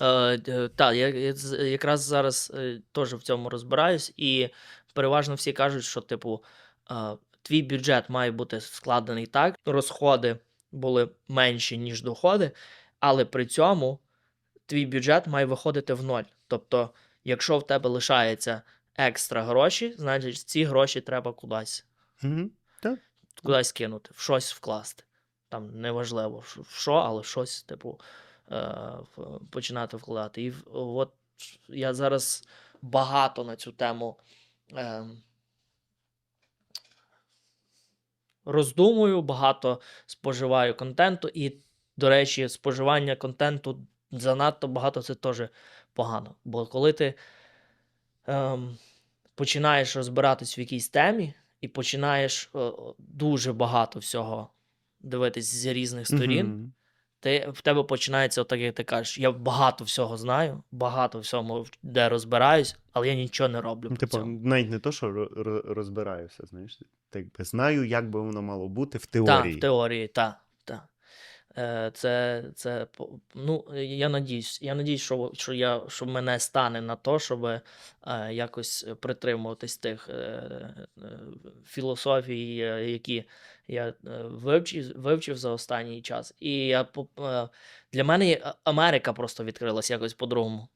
Е, д- та, я, якраз зараз е, теж в цьому розбираюсь, і переважно всі кажуть, що, типу, е, твій бюджет має бути складений так, розходи були менші, ніж доходи, але при цьому твій бюджет має виходити в ноль. Тобто, якщо в тебе лишається екстра гроші, значить ці гроші треба кудись, Угу. кудись кинути, в щось вкласти. Там неважливо, в що, але щось, типу, починати вкладати. І от я зараз багато на цю тему е, роздумую, багато споживаю контенту, і, до речі, споживання контенту занадто багато це теж погано. Бо коли ти ем, починаєш розбиратись в якійсь темі і починаєш е, дуже багато всього дивитись з різних сторін, ти, в тебе починається отак, як ти кажеш, я багато всього знаю, багато всього, де розбираюсь, але я нічого не роблю. Ну, типу, навіть не то, що ро- ро- розбираюся, знаєш. Так би знаю, як би воно мало бути в Так, теорії. в теорії, так. Та. Е, Це, це, ну, я надіюсь, я надіюсь, що, що, я, що мене стане на то, щоб е, якось притримуватись тих е, е, філософій, е, які я е, вивчив, вивчив за останній час. І я, е, для мене Америка просто відкрилась якось по-другому.